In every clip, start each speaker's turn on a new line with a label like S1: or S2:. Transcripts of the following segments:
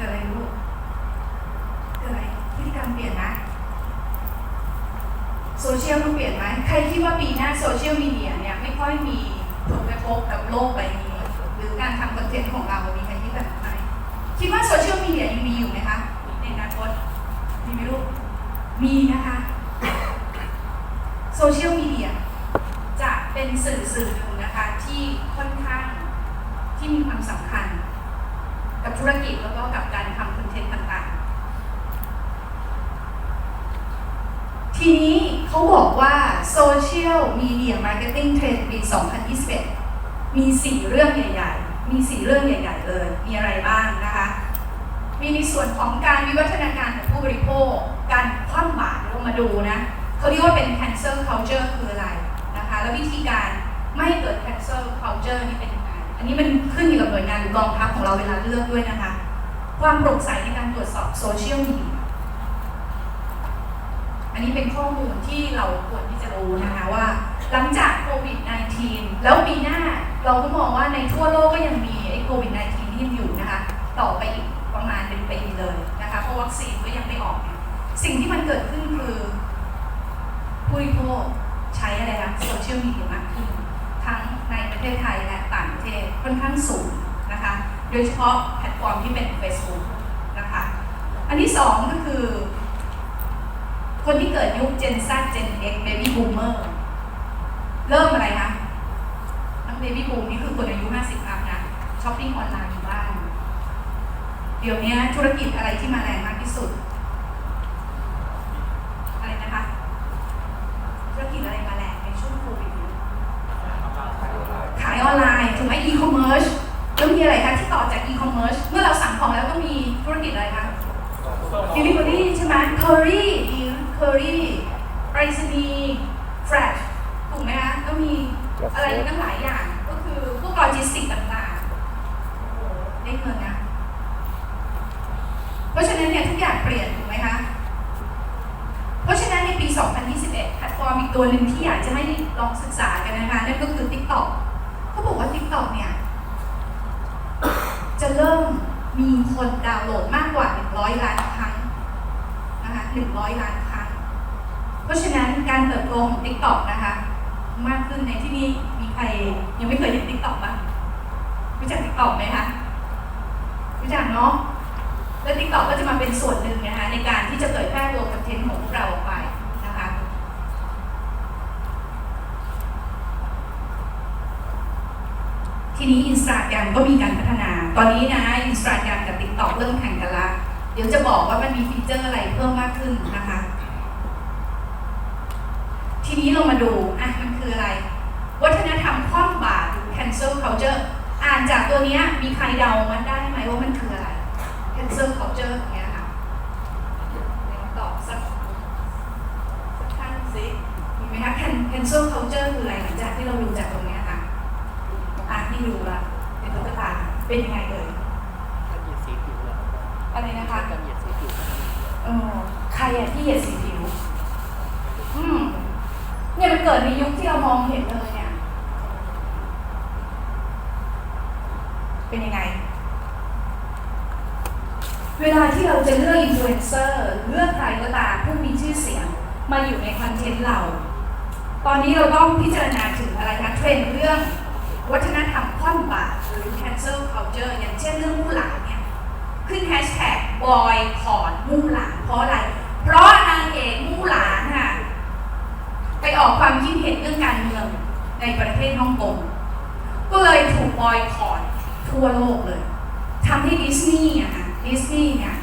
S1: กิดอะไรลูกเกิดอะไรพฤติกรรมเปลี่ยนนะโซเชียลต้องเปลี่ยนไหมใครคิดว่าปีหน้าโซเชียลมีเดียเนี่ยไม่ค่อยมีผลกระทบกับโลกใบนี้หรือการทำคอนเทนต์ของเรา มีใครคิดแบบนั้นไหมคิดว่าโซเชียลมีเดียยังมีอยู่ไหมคะในอนาคตมีไหมลูกมีนะคะโซเชียลมีเดียจะเป็นสื่อสื่อหนึ่งนะคะที่ค่อนข้างที่มีความสำคัญ กับธุรกิจแล้วก็กับการทำคอนเทนต์ต่างๆ ทีนี้เขาบอกว่าโซเชียลมีเดียมาร์เก็ตติ้งเทรนด์ปี 2021 มี 4 เรื่องใหญ่ ๆ มี 4 เรื่องใหญ่ ๆ เลย มีอะไรบ้างนะคะ มีในส่วนของการวิวัฒนาการของผู้บริโภค การคว่ำบาตรเรามาดูนะเขาเรียกว่าเป็น cancel culture คืออะไรนะคะ แล้ววิธีการไม่ให้เกิด cancel culture นี่เป็น อันนี้มันขึ้นอยู่กับหน่วยงานหรือกองทัพของเราเวลาเลือกด้วยนะคะ ความโปร่งใสในการตรวจสอบโซเชียลมีเดียอันนี้เป็นข้อมูลที่เราควรที่จะรู้นะคะว่าหลังจากโควิด -19 แล้วปีหน้าเราก็มองว่าในทั่วโลกก็ยังมี โดยเฉพาะแพลตฟอร์มที่เป็น Facebook นะคะ อันที่สองก็คือ คนที่เกิดยุค Gen Z Gen X Baby Boomer เริ่มอะไรคะทั้ง Baby Boom นี่คือคนอายุ 50อัพนะช้อปปิ้งออนไลน์อยู่บ้าน เดี๋ยวนี้ธุรกิจอะไรที่มาแรงมากที่สุด อะไรนะคะ ธุรกิจอะไรมาแรงในช่วงโควิดนี้ขายออนไลน์ถูกไหม e-commerce แล้วมีอะไรคะที่ต่อจาก e-commerce เมื่อเราสั่งของแล้วต้องมีธุรกิจอะไรคะ delivery ใช่ไหม curry ดี curry ไปรษณีย์ fresh ถูกไหมคะก็มีอะไรตั้งหลายอย่าง ก็คือพวกโลจิสติกต่างๆโอ้โหได้เงินนะเพราะฉะนั้นเนี่ยทุกอย่างเปลี่ยนถูกไหมคะเพราะฉะนั้นในปี 2021 แพลตฟอร์มอีกตัวหนึ่งที่อยากจะให้ลองศึกษากันนะคะนั่นก็คือ TikTok เขาบอกว่า TikTok เนี่ยจะ เริ่มมีคนดาวน์โหลดมากกว่า 100 ล้านครั้งนะคะ100 ล้านครั้ง เพราะฉะนั้นการเติบโตของ TikTok นะคะ มากขึ้นในที่นี้มีใครยังไม่เคยเห็น TikTok บ้างรู้จัก TikTok ไหมคะรู้จักเนาะแล้ว TikTok ก็จะมาเป็นส่วนหนึ่งนะคะในการที่จะเผยแพร่ตัวคอนเทนต์ของพวกเราออกไปนะคะทีนี้ Instagram ก็มีการพัฒนา ตอนนี้นะอินสตาแกรมกับ TikTok เริ่มแข่งกันละเดี๋ยวจะบอกว่ามันมีฟีเจอร์อะไรเพิ่มมากขึ้นนะคะ ทีนี้เรามาดูอะมันคืออะไร วัฒนธรรมคว่ำบาตร cancel culture อ่านจากตัวนี้มีใครเดามันได้ไหมว่ามันคืออะไร cancel culture อย่างเงี้ยค่ะลองตอบสักสักท่านสิมีไหมคะ Can- cancel culture คืออะไรหลังจากที่เราดูจากตรงเนี้ยค่ะ อ่านที่ดูละเป็นตุ๊กตา เป็นยังไงเอ่ย
S2: การเหยียดสีผิวเหรอ
S1: อะไรนะคะ
S2: การเหยียดสีผิว
S1: เออใครอะที่เหยียดสีผิว อืมเนี่ยมันเกิดในยุคที่เรามองเห็นเลยเนี่ย เป็นยังไง เวลาที่เราจะเลือกอินฟลูเอนเซอร์เลือกใครก็ตามผู้มีชื่อเสียงมาอยู่ในคอนเทนต์เรา ตอนนี้เราต้องพิจารณาถึงอะไรคะเทรนด์เรื่อง วัฒนธรรมคว่ำบาตร cancel culture อย่างเช่นเรื่องมู่หลานเนี่ยขึ้นแฮชแท็กบอยขอนมู่หลานเพราะอะไร เพราะนางเอกมู่หลานค่ะไปออกความคิดเห็นเรื่องการเมืองในประเทศฮ่องกงก็เลยถูกบอยคอรทั่วโลกเลยทำให้ดิสนีย์อะค่ะดิสนีย์เนี่ย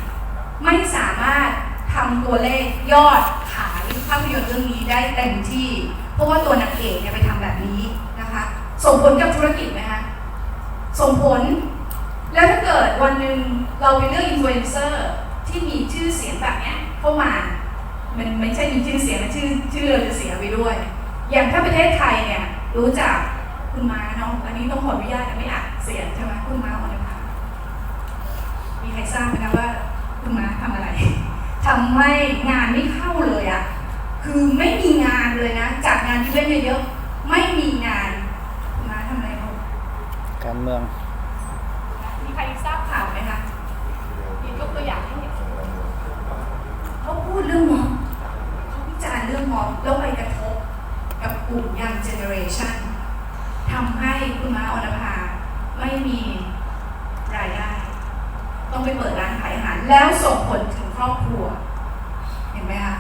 S1: ไม่สามารถทำตัวเลขยอดขายภาพยนตร์เรื่องนี้ได้เต็มที่ เพราะว่าตัวนางเอกเนี่ยไปทำแบบนี้นะคะ ส่งผลกับธุรกิจไหมคะ ส่งผล แล้วถ้าเกิดวันหนึ่งเราไปเลือกอินฟลูเอนเซอร์ที่มีชื่อเสียงแบบเนี้ยเข้ามา มันไม่ใช่มีชื่อเสียงมันชื่อชื่อเราจะเสียไปด้วย อย่างถ้าประเทศไทยเนี่ยรู้จักคุณม้าเนาะอันนี้ต้องขออนุญาตนะไม่อัดเสียงใช่ไหมคุณม้าคนนะคะมีใครทราบไหมคะว่าคุณม้าทำอะไรทำให้งานไม่เข้าเลยอะคือไม่มีงานเลยนะ จากงานที่เล่นเยอะๆไม่มี การเมือง มีใครทราบข่าวไหมคะย
S2: กตัวอย่างให้เห็
S1: นเขาพูดเรื่
S2: อง
S1: มองเขาวิจารณ์เรื่องมองแล้วไปกระทบกับกลุ่มยังเจเนอเรชันทำให้คุณม้าอนภาไม่มีรายได้ ต้องไปเปิดร้านขายอาหาร แล้วส่งผลถึงครอบครัว เห็นไหมคะ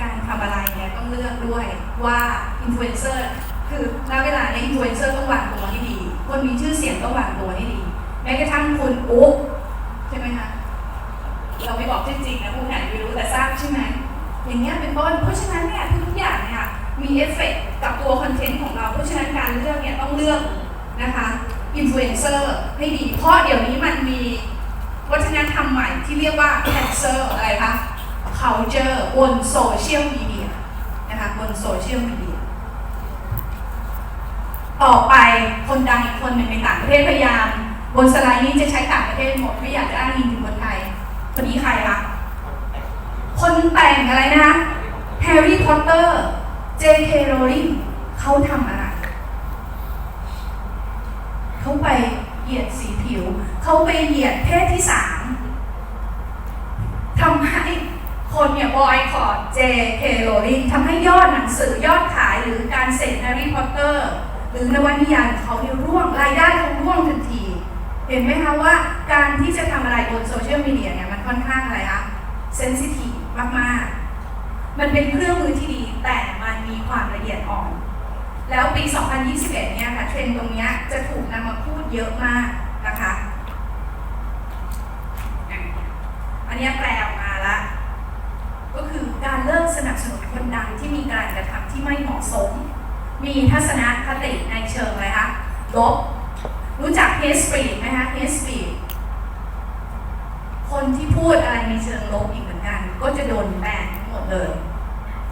S1: การทำอะไรเนี่ยต้องเลือกด้วยว่าอินฟลูเอนเซอร์คือณเวลาในอินฟลูเอนเซอร์ต้องวางตัวให้ดี คนมีชื่อเสียงต้องวางตัวให้ดี แม้กระทั่งคุณอุ๊บใช่ไหมคะ เราไม่บอกชื่อจริงนะผู้ไหนไม่รู้แต่ทราบใช่ไหม อย่างเงี้ยเป็นต้น เพราะฉะนั้นเนี่ยทุกอย่างเนี่ยมีเอฟเฟกต์กับตัวคอนเทนต์ของเรา เพราะฉะนั้นการเลือกเนี่ยต้องเลือกนะคะอินฟลูเอนเซอร์ให้ดี เพราะเดี๋ยวนี้มันมีวัฒนธรรมใหม่ที่เรียกว่า cancer อะไรคะ culture บนโซเชียลมีเดียนะคะบนโซเชียลมีเดีย ต่อไปคนดังอีกคนหนึ่งในต่างประเทศพยายาม บนสไลด์นี้จะใช้ต่างประเทศหมดไม่อยากจะอ้างอิงถึงคนไทย คนนี้ใครคะคนแต่งอะไรนะแฮร์รี่พอตเตอร์ J.K. Rowling เขาทำอะไร เขาไปเหยียดสีผิว เขาไปเหยียดเพศที่สามทำให้คนเนี่ยบอยคอร J.K. Rowling ทำให้ยอดหนังสือยอดขายหรือการเสพแฮร์รี่พอตเตอร์ หรือนวนิยายเขาเนี่ยร่วงรายได้เขาร่วงทันที เห็นไหมคะว่าการที่จะทำอะไรบนโซเชียลมีเดียเนี่ยมันค่อนข้างอะไรคะเซนซิทีฟมากๆ มันเป็นเครื่องมือที่ดีแต่มันมีความละเอียดอ่อน แล้วปี 2021 เนี่ยค่ะเทรนด์ตรงเนี้ยจะถูกนำมาพูดเยอะมากนะคะอันนี้แปลออกมาละก็คือการเลิกสนับสนุนคนดังที่มีการกระทำที่ไม่เหมาะสม มีทัศนคติในเชิงอะไรคะลบรู้จัก hate speech ไหมคะ hate speech คนที่พูดอะไรในเชิงลบอีกเหมือนกัน ก็จะโดนแบนทั้งหมดเลย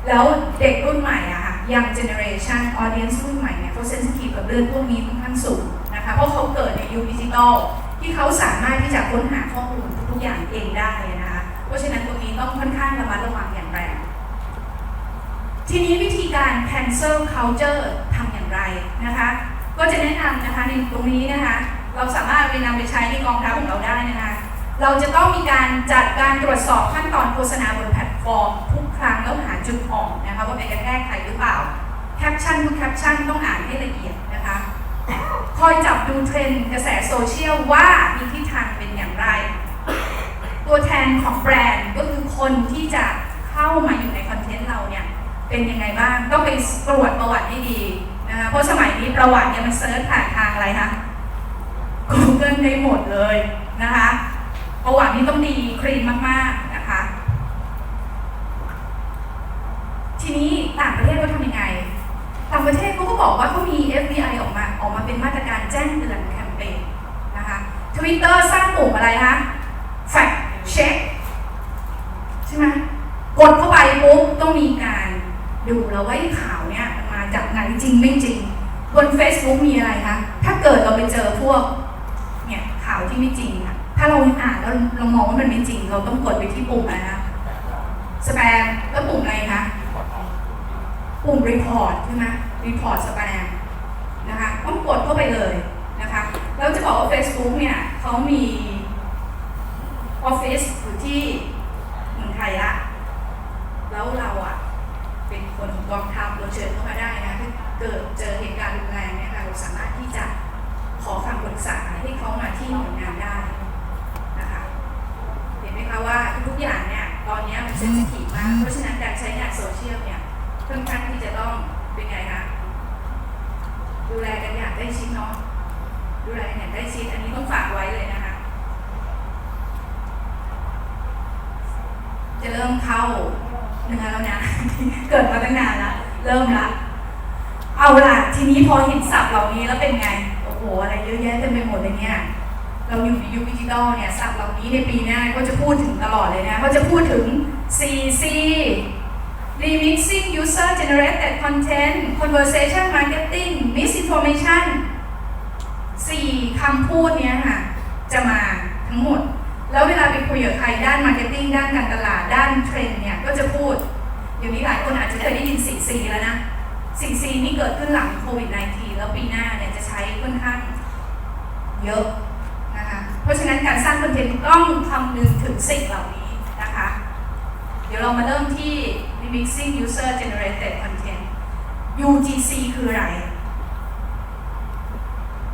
S1: แล้วเด็กรุ่นใหม่อะค่ะ young generation audience รุ่นใหม่เนี่ยเขาเซนซิทีฟกับเรื่องพวกนี้ค่อนข้างสูงนะคะเพราะเขาเกิดในยุคดิจิตอลที่เขาสามารถที่จะค้นหาข้อมูลทุกๆอย่างเองได้นะคะเพราะฉะนั้นตรงนี้ต้องค่อนข้างระมัดระวังอย่างแรง ทีนี้วิธีการ cancel culture ทำอย่างไรนะคะ ก็จะแนะนำนะคะในตรงนี้นะคะ เราสามารถไปนำไปใช้ในกองทัพของเราได้นะคะ เราจะต้องมีการจัดการตรวจสอบขั้นตอนโฆษณาบนแพลตฟอร์ม ทุกครั้งแล้วหาจุดอ่อนนะคะว่าเป็นการแก้ไขหรือเปล่าแคปชั่นทุกแคปชั่นต้องอ่านให้ละเอียดนะคะคอยจับดูเทรนด์กระแสโซเชียลว่ามีทิศทางเป็นอย่างไร ตัวแทนของแบรนด์ก็คือคนที่จะ เป็นยังไงบ้างต้องไปตรวจประวัติให้ดีนะคะเพราะสมัยนี้ประวัติเนี่ยมันเซิร์ชผ่านทางอะไรคะ Google ได้หมดเลยนะคะ ประวัตินี่ต้องดีคลีนมากๆนะคะ ทีนี้ต่างประเทศเขาทำยังไง ต่างประเทศเขาก็บอกว่าเขามี FBI ออกมาออกมาเป็นมาตรการแจ้งเตือนแคมเปญนะคะ Twitter สร้างปุ่มอะไรคะ fact check ใช่ไหมกดเข้าไปปุ๊บต้องมีการ ดูแล้วว่าไอ้ข่าวเนี่ยมาจากไหนจริงไม่จริง บน Facebook มีอะไรคะ ถ้าเกิดเราไปเจอพวกเนี่ยข่าวที่ไม่จริงอะถ้าเราอ่านแล้วเรามองว่ามันไม่จริง เราต้องกดไปที่ปุ่มอะไรนะสแปมแล้วปุ่มอะไรคะปุ่ม report ใช่ไหม report spam นะคะต้องกดเข้าไปเลยนะคะแล้วจะบอกว่า Facebook เนี่ยเขามีออฟฟิศอยู่ที่เมืองไทยละแล้วเราอะ เป็นคนของกองทัพเราเชิญเข้ามาได้นะถ้าเกิดเจอเหตุการณ์รุนแรงเนี่ยค่ะเราสามารถที่จะขอคำปรึกษาให้เขามาที่หน่วยงานได้นะคะเห็นไหมคะว่าทุกอย่างเนี่ยตอนนี้มันเซนซิทีฟมากเพราะฉะนั้นการใช้งานโซเชียลเนี่ยค่อนข้างที่จะต้องเป็นไงคะดูแลกันอย่างใกล้ชิดเนาะดูแลกันอย่างใกล้ชิดอันนี้ต้องฝากไว้เลยนะคะ จะเริ่มเข้า เนื้อแล้วนะ เกิดมาตั้งนานละเริ่มละ เอาล่ะ ทีนี้พอเห็นศัพท์เหล่านี้แล้วเป็นไง โอ้โห อะไรเยอะแยะเต็มไปหมดเลยเนี่ย เราอยู่ในยุคดิจิตอลเนี่ยศัพท์เหล่านี้ในปีหน้าก็จะพูดถึงตลอดเลยนะเขาจะพูดถึง CC Remixing User Generated Content Conversation Marketing Misinformation สี่คำพูดเนี้ยค่ะ จะมาทั้งหมด แล้วเวลาไปคุยกับใครด้านมาร์เก็ตติ้งด้านการตลาด ด้านเทรนด์เนี่ย ก็จะพูด เดี๋ยวนี้หลายคนอาจจะเคยได้ยิน 4C แล้วนะ 4C นี่เกิดขึ้นหลังโควิด -19 แล้วปีหน้าเนี่ยจะใช้ค่อนข้างเยอะนะคะ เพราะฉะนั้นการสร้างคอนเทนต์ต้องคำนึงถึงสิ่งเหล่านี้นะคะ เดี๋ยวเรามาเริ่มที่ Remixing User Generated Content UGC คืออะไร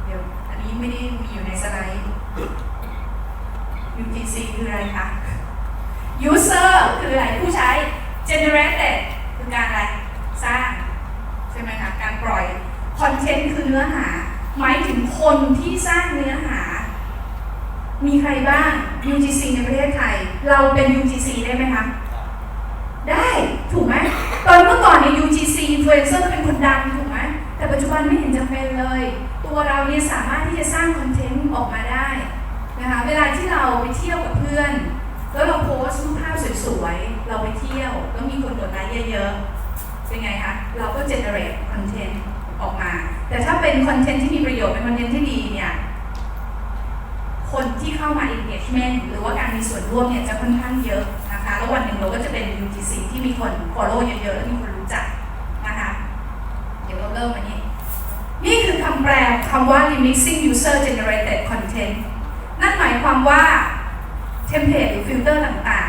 S1: เดี๋ยวอันนี้ไม่ได้มีอยู่ในสไลด์ UGC คืออะไรคะ user คืออะไรผู้ใช้ generated คือการอะไร สร้าง ใช่ไหมคะ การปล่อย content คือเนื้อหา หมายถึงคนที่สร้างเนื้อหา มีใครบ้าง UGC ในประเทศไทย เราเป็น UGC ได้ไหมคะได้ถูกไหมตอนเมื่อก่อนในย UGC influencer เป็นคนดังถูกไหมแต่ปัจจุบันไม่เห็นจำเป็นเลย ตัวเราเนี่ยสามารถที่จะสร้างคอนเทนต์ออกมาได้นะคะเวลาที่เราไปเที่ยวกับเพื่อน แล้วเราโพสต์รูปภาพสวยๆ เราไปเที่ยว คนกดไลค์เยอะๆ เป็นไงคะ เราก็ generate คอนเทนต์ออกมา แต่ถ้าเป็นคอนเทนต์ที่มีประโยชน์เป็นคอนเทนต์ที่ดีเนี่ย คนที่เข้ามา engagement หรือว่าการมีส่วนร่วมเนี่ยจะค่อนข้างเยอะนะคะ แล้ววันหนึ่งเราก็จะเป็น UGC ที่มีคน follow เยอะๆ และมีคนรู้จักนะคะ เดี๋ยวเราเริ่มอันนี้ นี่คือคำแปลคำว่า remixing user generated content นั่นหมายความว่าเทมเพลตหรือฟิลเตอร์ต่าง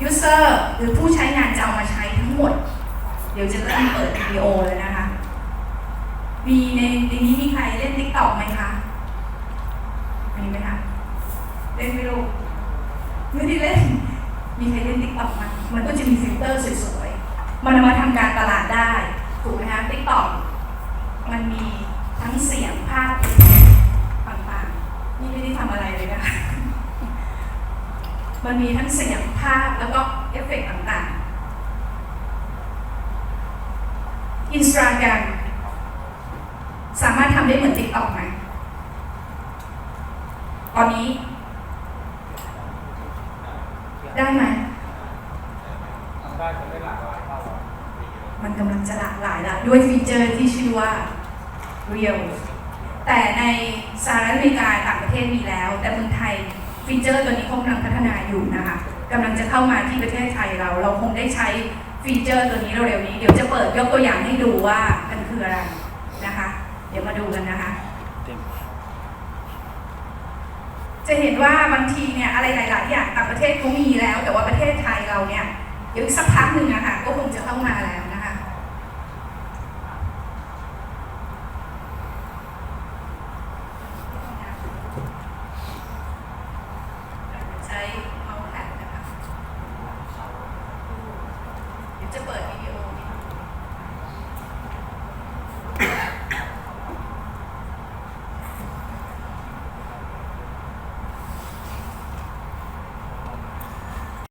S1: ๆเนี่ย user หรือผู้ใช้งานจะเอามาใช้ทั้งหมด เดี๋ยวจะเริ่มเปิดวิดีโอเลยนะคะ มีในในนี้มีใครเล่น TikTok ไหมคะ มีไหมคะ เล่นไม่รู้ไม่ได้เล่น มีใครเล่น TikTok ไหมมันก็จะมีฟิลเตอร์สวยๆ มันมาทำการตลาดได้ ถูกไหมคะ TikTok มันมีทั้งเสียงภาพต่างๆ นี่ไม่ได้ทำอะไรเลยนะคะ มันมีทั้งเสียงภาพแล้วก็เอฟเฟกต์ต่างๆอินสตาแกรมสามารถทำได้เหมือน TikTok ไหมตอนนี้ ได้ไหม
S2: มั
S1: นกำลังจะหลากหลายละด้วยฟีเจอร์ที่ชื่อว่า Real แต่ในสหรัฐอเมริกาต่างประเทศมีแล้ว แต่เมืองไทย ฟีเจอร์ตัวนี้เขากำลังพัฒนาอยู่นะคะกำลังจะเข้ามาที่ประเทศไทยเรา เราคงได้ใช้ฟีเจอร์ตัวนี้เร็วๆนี้ เดี๋ยวจะเปิดยกตัวอย่างให้ดูว่ามันคืออะไรนะคะ เดี๋ยวมาดูกันนะคะ จะเห็นว่าบางทีเนี่ยอะไรหลาย ๆ อย่างต่างประเทศเขามีแล้ว แต่ว่าประเทศไทยเราเนี่ยเดี๋ยวสักพักหนึ่งอะค่ะก็คงจะเข้ามาแล้ว